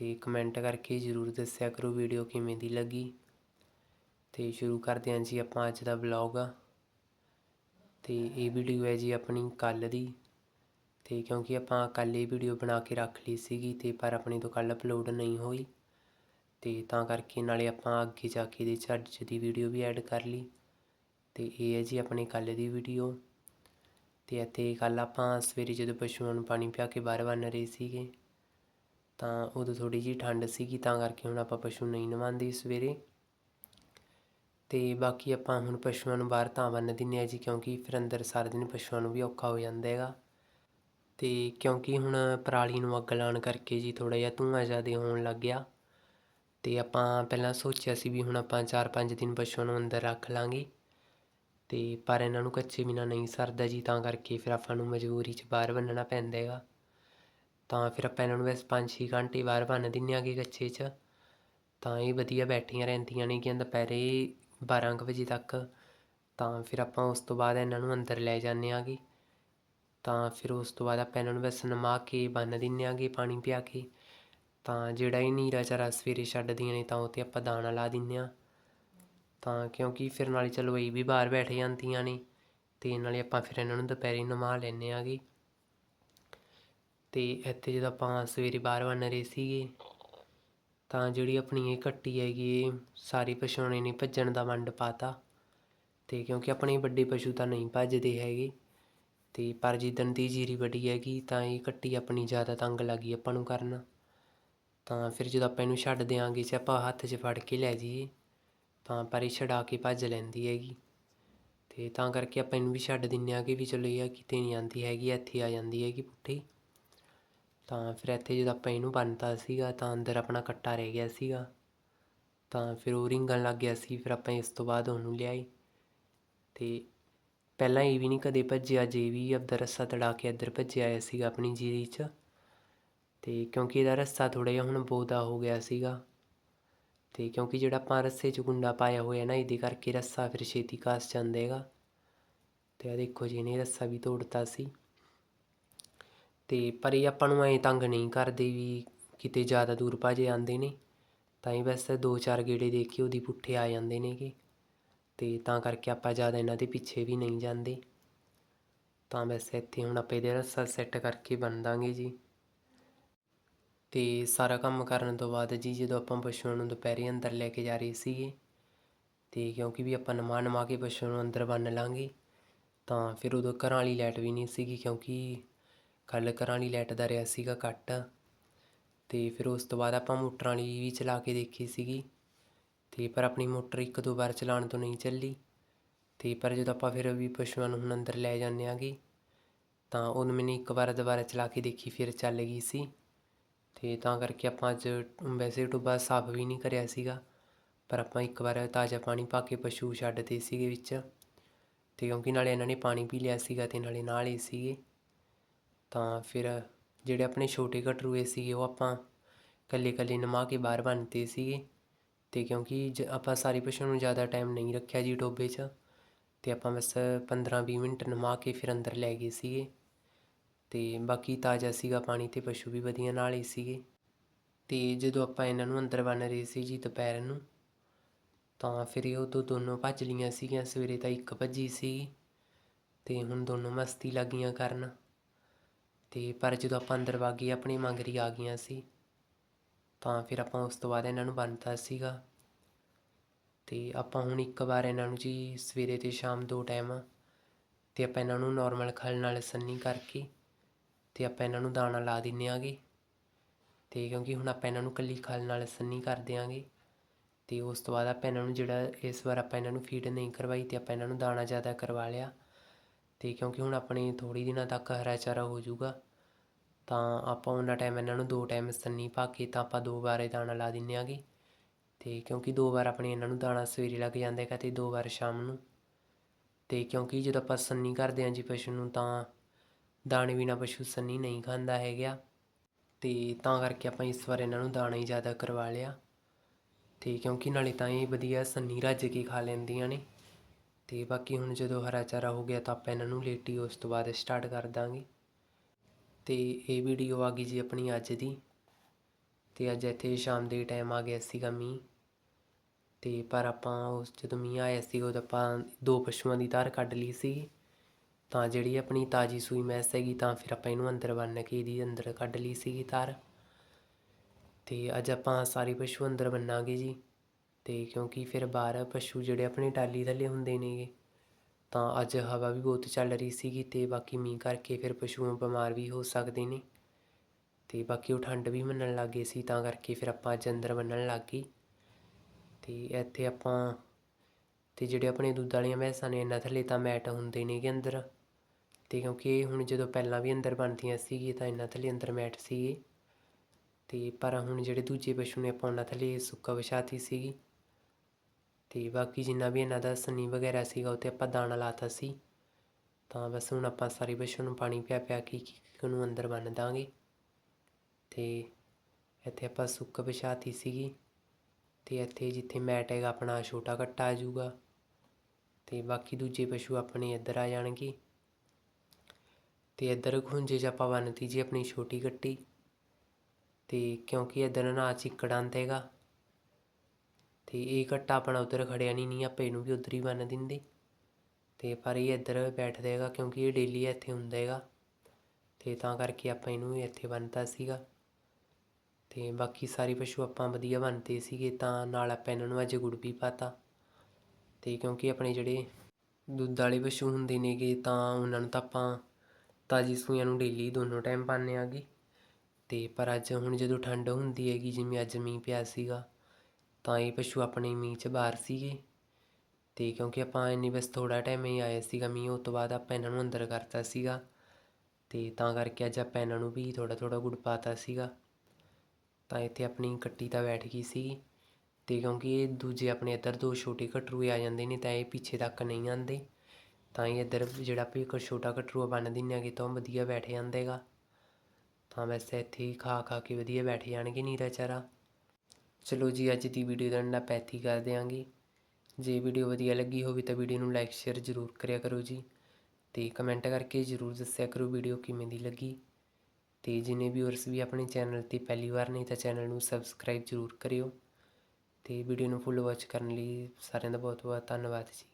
ਅਤੇ ਕਮੈਂਟ ਕਰਕੇ ਜ਼ਰੂਰ ਦੱਸਿਆ ਕਰੋ ਵੀਡੀਓ ਕਿਵੇਂ ਦੀ ਲੱਗੀ। ਤੇ ਸ਼ੁਰੂ ਕਰਦੇ ਹਾਂ ਜੀ ਆਪਾਂ ਅੱਜ ਦਾ ਵਲੌਗ ਤੇ ਇਹ ਵੀਡੀਓ ਹੈ ਜੀ ਆਪਣੀ ਕੱਲ ਦੀ। ਤੇ ਕਿਉਂਕਿ ਆਪਾਂ ਕੱਲ ਇਹ ਵੀਡੀਓ ਬਣਾ ਕੇ ਰੱਖ ਲਈ ਸੀਗੀ ਤੇ ਪਰ ਆਪਣੀ ਤੋਂ ਕੱਲ ਅਪਲੋਡ ਨਹੀਂ ਹੋਈ। ਤੇ ਤਾਂ ਕਰਕੇ ਨਾਲੇ ਆਪਾਂ ਅੱਗੇ ਜਾ ਕੇ ਦੇ ਝੱਜ ਦੀ ਵੀਡੀਓ ਵੀ ਐਡ ਕਰ ਲਈ। ਤੇ ਇਹ ਹੈ ਜੀ ਆਪਣੀ ਕੱਲ ਦੀ ਵੀਡੀਓ ਤੇ ਇੱਥੇ ਕੱਲ ਆਪਾਂ ਸਵੇਰੇ ਜਦੋਂ ਪਸ਼ੂਆਂ ਨੂੰ ਪਾਣੀ ਪਿਆ ਕੇ ਬਾਹਰ ਬੰਨ ਰਹੇ ਸੀਗੇ। ਤਾਂ ਉਦੋਂ ਥੋੜ੍ਹੀ ਜਿਹੀ ਠੰਡ ਸੀਗੀ, ਤਾਂ ਕਰਕੇ ਹੁਣ ਆਪਾਂ ਪਸ਼ੂ ਨਹੀਂ ਨਵਾਉਂਦੇ ਸਵੇਰੇ। ਅਤੇ ਬਾਕੀ ਆਪਾਂ ਹੁਣ ਪਸ਼ੂਆਂ ਨੂੰ ਬਾਹਰ ਤਾਂ ਬੰਨ੍ਹ ਦਿੰਦੇ ਹਾਂ ਜੀ, ਕਿਉਂਕਿ ਫਿਰ ਅੰਦਰ ਸਾਰਾ ਦਿਨ ਪਸ਼ੂਆਂ ਨੂੰ ਵੀ ਔਖਾ ਹੋ ਜਾਂਦਾ ਹੈਗਾ। ਅਤੇ ਕਿਉਂਕਿ ਹੁਣ ਪਰਾਲੀ ਨੂੰ ਅੱਗ ਲਾਉਣ ਕਰਕੇ ਜੀ ਥੋੜ੍ਹਾ ਜਿਹਾ ਧੂੰਆਂ ਜ਼ਿਆਦਾ ਹੋਣ ਲੱਗ ਗਿਆ। ਅਤੇ ਆਪਾਂ ਪਹਿਲਾਂ ਸੋਚਿਆ ਸੀ ਵੀ ਹੁਣ ਆਪਾਂ 4-5 ਦਿਨ ਪਸ਼ੂਆਂ ਨੂੰ ਅੰਦਰ ਰੱਖ ਲਾਂਗੇ। ਅਤੇ ਪਰ ਇਹਨਾਂ ਨੂੰ ਕੱਚੇ ਬਿਨਾਂ ਨਹੀਂ ਸਰਦਾ ਜੀ, ਤਾਂ ਕਰਕੇ ਫਿਰ ਆਪਾਂ ਨੂੰ ਮਜਬੂਰੀ 'ਚ ਬਾਹਰ ਬੰਨਣਾ ਪੈਂਦਾ ਹੈਗਾ। ਤਾਂ ਫਿਰ ਆਪਾਂ ਇਹਨਾਂ ਨੂੰ ਬਸ 5-6 ਘੰਟੇ ਬਾਹਰ ਬੰਨ ਦਿੰਨੇ ਆਗੇ ਕੱਚੇ 'ਚ। ਤਾਂ ਇਹ ਵਧੀਆ ਬੈਠੀਆਂ ਰਹਿੰਦੀਆਂ ਨੇ ਕਿ ਦੁਪਹਿਰੇ 12 ਕੁ ਵਜੇ ਤੱਕ। ਤਾਂ ਫਿਰ ਆਪਾਂ ਉਸ ਤੋਂ ਬਾਅਦ ਇਹਨਾਂ ਨੂੰ ਅੰਦਰ ਲੈ ਜਾਂਦੇ ਆਗੇ ਤਾਂ ਫਿਰ ਉਸ ਤੋਂ ਬਾਅਦ ਆਪਾਂ ਇਹਨਾਂ ਨੂੰ ਬਸ ਨਮਾ ਕੇ ਬੰਨ ਦਿੰਨੇ ਆਗੇ ਪਾਣੀ ਪਿਆ ਕੇ। ਤਾਂ ਜਿਹੜਾ ਇਹ ਨੀਰਾ ਚਾਰਾ ਸਵੇਰੇ ਛੱਡਦੀਆਂ ਨੇ ਤਾਂ ਉਹ 'ਤੇ ਆਪਾਂ ਦਾਣਾ ਲਾ ਦਿੰਨੇ ਆ ਤਾਂ ਕਿਉਂਕਿ ਫਿਰ ਨਾਲੇ ਚਲੋ ਇਹ ਵੀ ਬਾਹਰ ਬੈਠ ਜਾਂਦੀਆਂ ਨੇ। ਤੇ ਨਾਲੇ ਆਪਾਂ ਫਿਰ ਇਹਨਾਂ ਨੂੰ ਦੁਪਹਿਰੇ ਨਮਾ ਲੈਨੇ ਆਗੇ ਅਤੇ ਇੱਥੇ ਜਦੋਂ ਆਪਾਂ ਸਵੇਰੇ ਬਾਹਰ ਬੰਨ ਰਹੇ ਸੀਗੇ, ਤਾਂ ਜਿਹੜੀ ਆਪਣੀ ਇਹ ਕੱਟੀ ਹੈਗੀ ਇਹ ਸਾਰੀ ਪਛਾਉਣੇ ਨੇ ਭੱਜਣ ਦਾ ਵੰਡ ਪਾਤਾ। ਅਤੇ ਕਿਉਂਕਿ ਆਪਣੇ ਵੱਡੇ ਪਸ਼ੂ ਤਾਂ ਨਹੀਂ ਭੱਜਦੇ ਹੈਗੇ ਅਤੇ ਪਰ ਜਿੱਦਣ ਦੀ ਜੀਰੀ ਵੱਡੀ ਹੈਗੀ, ਤਾਂ ਇਹ ਕੱਟੀ ਆਪਣੀ ਜ਼ਿਆਦਾ ਤੰਗ ਲੱਗੀ ਆਪਾਂ ਨੂੰ ਕਰਨ। ਤਾਂ ਫਿਰ ਜਦੋਂ ਆਪਾਂ ਇਹਨੂੰ ਛੱਡ ਦਿਆਂਗੇ, ਜੇ ਆਪਾਂ ਹੱਥ 'ਚ ਫੜ ਕੇ ਲੈ ਜਾਈਏ, ਤਾਂ ਪਰ ਇਹ ਛਡਾ ਕੇ ਭੱਜ ਲੈਂਦੀ ਹੈਗੀ। ਅਤੇ ਤਾਂ ਕਰਕੇ ਆਪਾਂ ਇਹਨੂੰ ਵੀ ਛੱਡ ਦਿੰਦੇ ਆ ਕਿ ਵੀ ਚਲੋ ਇਹ ਕਿਤੇ ਨਹੀਂ ਆਉਂਦੀ ਹੈਗੀ, ਇੱਥੇ ਆ ਜਾਂਦੀ ਹੈਗੀ ਪੁੱਠੀ। ਤਾਂ ਫਿਰ ਇੱਥੇ ਜਦੋਂ ਆਪਾਂ ਇਹਨੂੰ ਬੰਨਤਾ ਸੀਗਾ ਤਾਂ ਅੰਦਰ ਆਪਣਾ ਕੱਟਾ ਰਹਿ ਗਿਆ ਸੀਗਾ। ਤਾਂ ਫਿਰ ਉਹ ਰਿੰਗਣ ਲੱਗ ਗਿਆ ਸੀ, ਫਿਰ ਆਪਾਂ ਇਸ ਤੋਂ ਬਾਅਦ ਉਹਨੂੰ ਲਿਆਈ। ਅਤੇ ਪਹਿਲਾਂ ਇਹ ਵੀ ਨਹੀਂ ਕਦੇ ਭੱਜਿਆ, ਜੇ ਵੀ ਆਪਦਾ ਰੱਸਾ ਤੜਾ ਕੇ ਇੱਧਰ ਭੱਜਿਆ ਆਇਆ ਸੀਗਾ ਆਪਣੀ ਜੀਰੀ 'ਚ। ਅਤੇ ਕਿਉਂਕਿ ਇਹਦਾ ਰੱਸਾ ਥੋੜ੍ਹਾ ਜਿਹਾ ਹੁਣ ਬੋਦਾ ਹੋ ਗਿਆ ਸੀਗਾ। ਅਤੇ ਕਿਉਂਕਿ ਜਿਹੜਾ ਆਪਾਂ ਰੱਸੇ 'ਚ ਗੁੰਡਾ ਪਾਇਆ ਹੋਇਆ ਨਾ, ਇਹਦੇ ਕਰਕੇ ਰੱਸਾ ਫਿਰ ਛੇਤੀ ਕਾਸ ਜਾਂਦੇਗਾ ਅਤੇ ਆ ਦੇਖੋ ਜੀ, ਇਹਨੇ ਰੱਸਾ ਵੀ ਤੋੜਤਾ ਸੀ। ਅਤੇ ਪਰ ਇਹ ਆਪਾਂ ਨੂੰ ਐਂ ਤੰਗ ਨਹੀਂ ਕਰਦੇ ਵੀ ਕਿਤੇ ਜ਼ਿਆਦਾ ਦੂਰ ਭਾਜੇ ਆਉਂਦੇ ਨੇ। ਤਾਂ ਹੀ ਬਸ ਦੋ ਚਾਰ ਗੇੜੇ ਦੇ ਕੇ ਉਹਦੀ ਪੁੱਠੇ ਆ ਜਾਂਦੇ ਨੇਗੇ। ਅਤੇ ਤਾਂ ਕਰਕੇ ਆਪਾਂ ਜ਼ਿਆਦਾ ਇਹਨਾਂ ਦੇ ਪਿੱਛੇ ਵੀ ਨਹੀਂ ਜਾਂਦੇ। ਤਾਂ ਬਸ ਇੱਥੇ ਹੁਣ ਆਪਾਂ ਇਹਦੇ ਰੱਸਾ ਸੈੱਟ ਕਰਕੇ ਬੰਨ ਦਾਂਗੇ ਜੀ। ਤੇ ਸਾਰਾ ਕੰਮ ਕਰਨ ਤੋਂ ਬਾਅਦ ਜੀ ਜਦੋਂ ਆਪਾਂ ਪਸ਼ੂਆਂ ਨੂੰ ਦੁਪਹਿਰੇ ਅੰਦਰ ਲੈ ਕੇ ਜਾ ਰਹੇ ਸੀਗੇ, ਤੇ ਕਿਉਂਕਿ ਵੀ ਆਪਾਂ ਨਮਾ ਨਮਾ ਕੇ ਪਸ਼ੂਆਂ ਨੂੰ ਅੰਦਰ ਬੰਨ ਲਾਂਗੇ, ਤਾਂ ਫਿਰ ਉਦੋਂ ਘਰਾਂ ਵਾਲੀ ਲਾਈਟ ਵੀ ਨਹੀਂ ਸੀਗੀ ਕਿਉਂਕਿ ਕੱਲ ਘਰਾਂ ਵਾਲੀ ਲਾਈਟ ਦਾ ਰਿਹਾ ਸੀਗਾ ਕੱਟ ਅਤੇ ਫਿਰ ਉਸ ਤੋਂ ਬਾਅਦ ਆਪਾਂ ਮੋਟਰਾਂ ਵਾਲੀ ਵੀ ਚਲਾ ਕੇ ਦੇਖੀ ਸੀਗੀ। ਅਤੇ ਪਰ ਆਪਣੀ ਮੋਟਰ ਇੱਕ ਦੋ ਵਾਰ ਚਲਾਉਣ ਤੋਂ ਨਹੀਂ ਚੱਲੀ। ਅਤੇ ਪਰ ਜਦੋਂ ਆਪਾਂ ਫਿਰ ਵੀ ਪਸ਼ੂਆਂ ਨੂੰ ਹੁਣ ਅੰਦਰ ਲੈ ਜਾਂਦੇ ਆਗੇ, ਤਾਂ ਉਹਨੂੰ ਮੈਨੇ ਇੱਕ ਵਾਰ ਦੁਬਾਰਾ ਚਲਾ ਕੇ ਦੇਖੀ, ਫਿਰ ਚੱਲ ਗਈ ਸੀ। ਅਤੇ ਤਾਂ ਕਰਕੇ ਆਪਾਂ ਅੱਜ ਵੈਸੇ ਟੁੱਬਾ ਸਾਫ਼ ਵੀ ਨਹੀਂ ਕਰਿਆ ਸੀਗਾ। ਪਰ ਆਪਾਂ ਇੱਕ ਵਾਰ ਤਾਜ਼ਾ ਪਾਣੀ ਪਾ ਕੇ ਪਸ਼ੂ ਛੱਡਦੇ ਸੀਗੇ ਵਿੱਚ। ਅਤੇ ਕਿਉਂਕਿ ਨਾਲੇ ਇਹਨਾਂ ਨੇ ਪਾਣੀ ਪੀ ਲਿਆ ਸੀਗਾ ਅਤੇ ਨਾਲੇ ਨਾਲ ਹੀ ਸੀਗੇ। ਤਾਂ ਫਿਰ ਜਿਹੜੇ ਆਪਣੇ ਛੋਟੇ ਕਟਰੂਏ ਸੀਗੇ, ਉਹ ਆਪਾਂ ਇਕੱਲੇ ਇਕੱਲੇ ਨਮਾ ਕੇ ਬਾਹਰ ਬੰਨਤੇ ਸੀਗੇ। ਅਤੇ ਕਿਉਂਕਿ ਜ ਆਪਾਂ ਸਾਰੀ ਪਸ਼ੂ ਨੂੰ ਜ਼ਿਆਦਾ ਟਾਈਮ ਨਹੀਂ ਰੱਖਿਆ ਜੀ ਟੋਭੇ 'ਚ ਅਤੇ ਆਪਾਂ ਬਸ 15-20 ਮਿੰਟ ਨਮਾ ਕੇ ਫਿਰ ਅੰਦਰ ਲੈ ਗਏ ਸੀਗੇ। ਅਤੇ ਬਾਕੀ ਤਾਜ਼ਾ ਸੀਗਾ ਪਾਣੀ ਤੇ ਪਸ਼ੂ ਵੀ ਵਧੀਆ ਨਾਲ ਹੀ ਸੀਗੇ। ਅਤੇ ਜਦੋਂ ਆਪਾਂ ਇਹਨਾਂ ਨੂੰ ਅੰਦਰ ਬੰਨ ਰਹੇ ਸੀ ਜੀ ਦੁਪਹਿਰ ਨੂੰ, ਤਾਂ ਫਿਰ ਇਹ ਉਦੋਂ ਦੋਨੋਂ ਭੱਜ ਲੀਆਂ ਸੀਗੀਆਂ, ਸਵੇਰੇ ਤਾਂ ਇੱਕ ਭੱਜੀ ਸੀ ਅਤੇ ਹੁਣ ਦੋਨੋਂ ਮਸਤੀ ਲੱਗੀਆਂ ਕਰਨ। ਅਤੇ ਪਰ ਜਦੋਂ ਆਪਾਂ ਅੰਦਰ ਵਾਗੇ ਆਪਣੀ ਮੰਗਰੀ ਆ ਗਈਆਂ ਸੀ, ਤਾਂ ਫਿਰ ਆਪਾਂ ਉਸ ਤੋਂ ਬਾਅਦ ਇਹਨਾਂ ਨੂੰ ਬੰਨਤਾ ਸੀਗਾ। ਅਤੇ ਆਪਾਂ ਹੁਣ ਇੱਕ ਵਾਰ ਇਹਨਾਂ ਨੂੰ ਜੀ ਸਵੇਰੇ ਅਤੇ ਸ਼ਾਮ ਦੋ ਟਾਈਮ ਅਤੇ ਆਪਾਂ ਇਹਨਾਂ ਨੂੰ ਨੋਰਮਲ ਖਲ ਨਾਲ ਸੰਨੀ ਕਰਕੇ ਅਤੇ ਆਪਾਂ ਇਹਨਾਂ ਨੂੰ ਦਾਣਾ ਲਾ ਦਿੰਦੇ ਆਗੇ। ਅਤੇ ਕਿਉਂਕਿ ਹੁਣ ਆਪਾਂ ਇਹਨਾਂ ਨੂੰ ਕੱਲੀ ਖਲ ਨਾਲ ਸੰਨੀ ਕਰ ਦਿਆਂਗੇ। ਅਤੇ ਉਸ ਤੋਂ ਬਾਅਦ ਆਪਾਂ ਇਹਨਾਂ ਨੂੰ ਜਿਹੜਾ ਇਸ ਵਾਰ ਆਪਾਂ ਇਹਨਾਂ ਨੂੰ ਫੀਡ ਨਹੀਂ ਕਰਵਾਈ ਅਤੇ ਆਪਾਂ ਇਹਨਾਂ ਨੂੰ ਦਾਣਾ ਜ਼ਿਆਦਾ ਕਰਵਾ ਲਿਆ। ਅਤੇ ਕਿਉਂਕਿ ਹੁਣ ਆਪਣੇ ਥੋੜੀ ਦਿਨਾਂ ਤੱਕ ਹਰਾ ਚਾਰਾ ਹੋ ਜਾਊਗਾ, ਤਾਂ ਆਪਾਂ ਉਹਨਾਂ ਟਾਈਮ ਇਹਨਾਂ ਨੂੰ ਦੋ ਟਾਈਮ ਸੰਨੀ ਪਾ ਕੇ ਤਾਂ ਆਪਾਂ ਦੋ ਵਾਰ ਇਹ ਦਾਣਾ ਲਾ ਦਿੰਦੇ ਆਂਗੇ। ਅਤੇ ਕਿਉਂਕਿ ਦੋ ਵਾਰ ਆਪਣੇ ਇਹਨਾਂ ਨੂੰ ਦਾਣਾ ਸਵੇਰੇ ਲੱਗ ਜਾਂਦਾ ਹੈਗਾ ਅਤੇ ਦੋ ਵਾਰ ਸ਼ਾਮ ਨੂੰ। ਅਤੇ ਕਿਉਂਕਿ ਜਦੋਂ ਆਪਾਂ ਸੰਨੀ ਕਰਦੇ ਹਾਂ ਜੀ ਪਸ਼ੂ ਨੂੰ ਤਾਂ ਦਾਣੇ ਬਿਨਾਂ ਪਸ਼ੂ ਸੰਨੀ ਨਹੀਂ ਖਾਂਦਾ ਹੈਗਾ। ਅਤੇ ਤਾਂ ਕਰਕੇ ਆਪਾਂ ਇਸ ਵਾਰ ਇਹਨਾਂ ਨੂੰ ਦਾਣਾ ਹੀ ਜ਼ਿਆਦਾ ਕਰਵਾ ਲਿਆ। ਅਤੇ ਕਿਉਂਕਿ ਨਾਲੇ ਤਾਂ ਇਹ ਵਧੀਆ ਸੰਨੀ ਰੱਜ ਕੇ ਖਾ ਲੈਂਦੀਆਂ ਨੇ। ਅਤੇ ਬਾਕੀ ਹੁਣ ਜਦੋਂ ਹਰਾ ਚਾਰਾ ਹੋ ਗਿਆ ਤਾਂ ਆਪਾਂ ਇਹਨਾਂ ਨੂੰ ਲੇਟੀ ਉਸ ਤੋਂ ਬਾਅਦ ਸਟਾਰਟ ਕਰ ਦਾਂਗੇ। ਅਤੇ ਇਹ ਵੀਡੀਓ ਆ ਗਈ ਜੀ ਆਪਣੀ ਅੱਜ ਦੀ। ਅਤੇ ਅੱਜ ਇੱਥੇ ਸ਼ਾਮ ਦੇ ਟਾਈਮ ਆ ਗਿਆ ਸੀਗਾ ਮੀਂਹ। ਅਤੇ ਪਰ ਆਪਾਂ ਉਸ ਜਦੋਂ ਮੀਂਹ ਆਇਆ ਸੀ ਉਦੋਂ ਆਪਾਂ ਦੋ ਪਸ਼ੂਆਂ ਦੀ ਧਾਰ ਕੱਢ ਲਈ ਸੀ। ਤਾਂ ਜਿਹੜੀ ਆਪਣੀ ਤਾਜੀ ਸੂਈ ਮੈਸ ਹੈਗੀ ਤਾਂ ਫਿਰ ਆਪਾਂ ਇਹਨੂੰ ਅੰਦਰ ਬੰਨ੍ਹ ਕੇ ਇਹਦੀ ਅੰਦਰ ਕੱਢ ਲਈ ਸੀਗੀ ਧਾਰ। ਤੇ ਅੱਜ ਆਪਾਂ ਸਾਰੇ ਪਸ਼ੂ ਅੰਦਰ ਬੰਨਾਂਗੇ ਜੀ। ਅਤੇ ਕਿਉਂਕਿ ਫਿਰ ਬਾਹਰ ਪਸ਼ੂ ਜਿਹੜੇ ਆਪਣੇ ਟਾਹਲੀ ਥੱਲੇ ਹੁੰਦੇ ਨੇਗੇ, ਤਾਂ ਅੱਜ ਹਵਾ ਵੀ ਬਹੁਤ ਚੱਲ ਰਹੀ ਸੀਗੀ ਅਤੇ ਬਾਕੀ ਮੀਂਹ ਕਰਕੇ ਫਿਰ ਪਸ਼ੂ ਬਿਮਾਰ ਵੀ ਹੋ ਸਕਦੇ ਨੇ ਅਤੇ ਬਾਕੀ ਉਹ ਠੰਡ ਵੀ ਮੰਨਣ ਲੱਗ ਗਏ ਸੀ, ਤਾਂ ਕਰਕੇ ਫਿਰ ਆਪਾਂ ਅੱਜ ਅੰਦਰ ਬੰਨਣ ਲੱਗ ਗਏ। ਅਤੇ ਇੱਥੇ ਆਪਾਂ ਅਤੇ ਜਿਹੜੇ ਆਪਣੇ ਦੁੱਧ ਵਾਲੀਆਂ ਮੈਸਾਂ ਨੇ ਇਹਨਾਂ ਥੱਲੇ ਤਾਂ ਮੈਟ ਹੁੰਦੇ ਨੇਗੇ ਅੰਦਰ ਅਤੇ ਕਿਉਂਕਿ ਇਹ ਹੁਣ ਜਦੋਂ ਪਹਿਲਾਂ ਵੀ ਅੰਦਰ ਬਣਦੀਆਂ ਸੀਗੀ ਤਾਂ ਇਹਨਾਂ ਥੱਲੇ ਅੰਦਰ ਮੈਟ ਸੀਗੇ। ਅਤੇ ਪਰ ਹੁਣ ਜਿਹੜੇ ਦੂਜੇ ਪਸ਼ੂ ਨੇ ਆਪਾਂ ਉਹਨਾਂ ਥੱਲੇ ਸੁੱਕਾ ਵਿਛਾਤੀ ਸੀਗੀ। ਅਤੇ ਬਾਕੀ ਜਿੰਨਾ ਵੀ ਇਹਨਾਂ ਦਾ ਸੰਨੀ ਵਗੈਰਾ ਸੀਗਾ ਉੱਤੇ ਆਪਾਂ ਦਾਣਾ ਲਾਤਾ ਸੀ। ਤਾਂ ਬਸ ਹੁਣ ਆਪਾਂ ਸਾਰੇ ਪਸ਼ੂ ਨੂੰ ਪਾਣੀ ਪਿਆ ਪਿਆ ਕੇ ਇੱਕ ਨੂੰ ਅੰਦਰ ਬੰਨ ਦਾਂਗੇ। ਅਤੇ ਇੱਥੇ ਆਪਾਂ ਸੁੱਕ ਵਿਛਾਤੀ ਸੀਗੀ। ਅਤੇ ਇੱਥੇ ਜਿੱਥੇ ਮੈਟ ਹੈਗਾ, ਆਪਣਾ ਛੋਟਾ ਕੱਟਾ ਆ ਜਾਊਗਾ। ਅਤੇ ਬਾਕੀ ਦੂਜੇ ਪਸ਼ੂ ਆਪਣੇ ਇੱਧਰ ਆ ਜਾਣਗੇ। ਅਤੇ ਇੱਧਰ ਖੁੰਝੇ 'ਚ ਆਪਾਂ ਬੰਨਤੀ ਜੀ ਆਪਣੀ ਛੋਟੀ ਕੱਟੀ ਅਤੇ ਕਿਉਂਕਿ ਇੱਧਰ ਨਾ ਚਿੱਕੜ ਆਉਂਦਾ ਹੈਗਾ। ਤੇ ਇਹ ਕੱਟਾ ਆਪਣਾ ਉੱਧਰ ਖੜਿਆ ਨਹੀਂ ਨਹੀਂ ਆਪਾਂ ਇਹਨੂੰ ਵੀ ਉੱਧਰ ਹੀ ਬੰਨ ਦਿੰਦੇ। ਤੇ ਪਰ ਇਹ ਇੱਧਰ ਬੈਠਦਾ ਹੈਗਾ ਕਿਉਂਕਿ ਇਹ ਡੇਲੀ ਇੱਥੇ ਹੁੰਦਾ ਹੈਗਾ। ਅਤੇ ਤਾਂ ਕਰਕੇ ਆਪਾਂ ਇਹਨੂੰ ਇੱਥੇ ਬੰਨਤਾ ਸੀਗਾ। ਅਤੇ ਬਾਕੀ ਸਾਰੇ ਪਸ਼ੂ ਆਪਾਂ ਵਧੀਆ ਬੰਨਤੇ ਸੀਗੇ, ਤਾਂ ਨਾਲ ਆਪਾਂ ਇਹਨਾਂ ਨੂੰ ਅੱਜ ਗੁੜ ਵੀ ਪਾਤਾ। ਅਤੇ ਕਿਉਂਕਿ ਆਪਣੇ ਜਿਹੜੇ ਦੁੱਧ ਵਾਲੇ ਪਸ਼ੂ ਹੁੰਦੇ ਨੇਗੇ, ਤਾਂ ਉਹਨਾਂ ਨੂੰ ਤਾਂ ਆਪਾਂ ਤਾਜੀ ਸੂਈਆਂ ਨੂੰ ਡੇਲੀ ਦੋਨੋਂ ਟਾਈਮ ਪਾਉਂਦੇ ਆਗੇ। ਅਤੇ ਪਰ ਅੱਜ ਹੁਣ ਜਦੋਂ ਠੰਡ ਹੁੰਦੀ ਹੈਗੀ, ਜਿਵੇਂ ਅੱਜ ਮੀਂਹ ਪਿਆ ਸੀਗਾ ਤਾਂ ਇਹ ਪਸ਼ੂ ਆਪਣੇ ਮੀਂਹ 'ਚ ਬਾਹਰ ਸੀਗੇ। ਅਤੇ ਕਿਉਂਕਿ ਆਪਾਂ ਇੰਨੀ ਬਸ ਥੋੜ੍ਹਾ ਟਾਈਮ ਹੀ ਆਇਆ ਸੀਗਾ ਮੀਂਹ ਉਹ ਤੋਂ ਬਾਅਦ ਆਪਾਂ ਇਹਨਾਂ ਨੂੰ ਅੰਦਰ ਕਰਤਾ ਸੀਗਾ। ਅਤੇ ਤਾਂ ਕਰਕੇ ਅੱਜ ਆਪਾਂ ਇਹਨਾਂ ਨੂੰ ਵੀ ਥੋੜ੍ਹਾ ਥੋੜ੍ਹਾ ਗੁੜ ਪਾਤਾ ਸੀਗਾ। ਤਾਂ ਇੱਥੇ ਆਪਣੀ ਕੱਟੀ ਤਾਂ ਬੈਠ ਗਈ ਸੀ। ਅਤੇ ਕਿਉਂਕਿ ਇਹ ਦੂਜੇ ਆਪਣੇ ਇੱਧਰ ਦੋ ਛੋਟੇ ਕਟਰੂਏ ਆ ਜਾਂਦੇ ਨੇ, ਤਾਂ ਇਹ ਪਿੱਛੇ ਤੱਕ ਨਹੀਂ ਆਉਂਦੇ। ਤਾਂ ਇਹ ਇੱਧਰ ਜਿਹੜਾ ਵੀ ਇੱਕ ਛੋਟਾ ਕਟਰੂਆ ਬੰਨ ਦਿੰਦੇ ਆਗੇ ਤਾਂ ਉਹ ਵਧੀਆ ਬੈਠ ਜਾਂਦੇਗਾ। ਤਾਂ ਵੈਸੇ ਇੱਥੇ ਹੀ ਖਾ ਖਾ ਕੇ ਵਧੀਆ ਬੈਠ ਜਾਣਗੇ ਨੀਰਾ ਚਾਰਾ। ਚਲੋ ਜੀ, ਅੱਜ ਦੀ ਵੀਡੀਓ ਦਾ ਅੰਡਾ ਪੈਥੀ ਕਰ ਦਿਆਂਗੇ। ਜੇ ਵੀਡੀਓ ਵਧੀਆ ਲੱਗੀ ਹੋਵੇ ਤਾਂ ਵੀਡੀਓ ਨੂੰ ਲਾਈਕ ਸ਼ੇਅਰ ਜ਼ਰੂਰ ਕਰਿਆ ਕਰੋ ਜੀ। ਤੇ ਕਮੈਂਟ ਕਰਕੇ ਜ਼ਰੂਰ ਦੱਸਿਆ ਕਰੋ ਵੀਡੀਓ ਕਿਵੇਂ ਦੀ ਲੱਗੀ। ਤੇ ਜਿਨੇ ਵਿਊਅਰਸ ਵੀ ਆਪਣੇ ਚੈਨਲ ਤੇ ਪਹਿਲੀ ਵਾਰ ਨਹੀਂ ਤਾਂ ਚੈਨਲ ਨੂੰ ਸਬਸਕ੍ਰਾਈਬ ਜ਼ਰੂਰ ਕਰਿਓ। ਤੇ ਵੀਡੀਓ ਨੂੰ ਫੁੱਲ ਵਾਚ ਕਰਨ ਲਈ ਸਾਰਿਆਂ ਦਾ ਬਹੁਤ ਬਹੁਤ ਧੰਨਵਾਦ ਜੀ।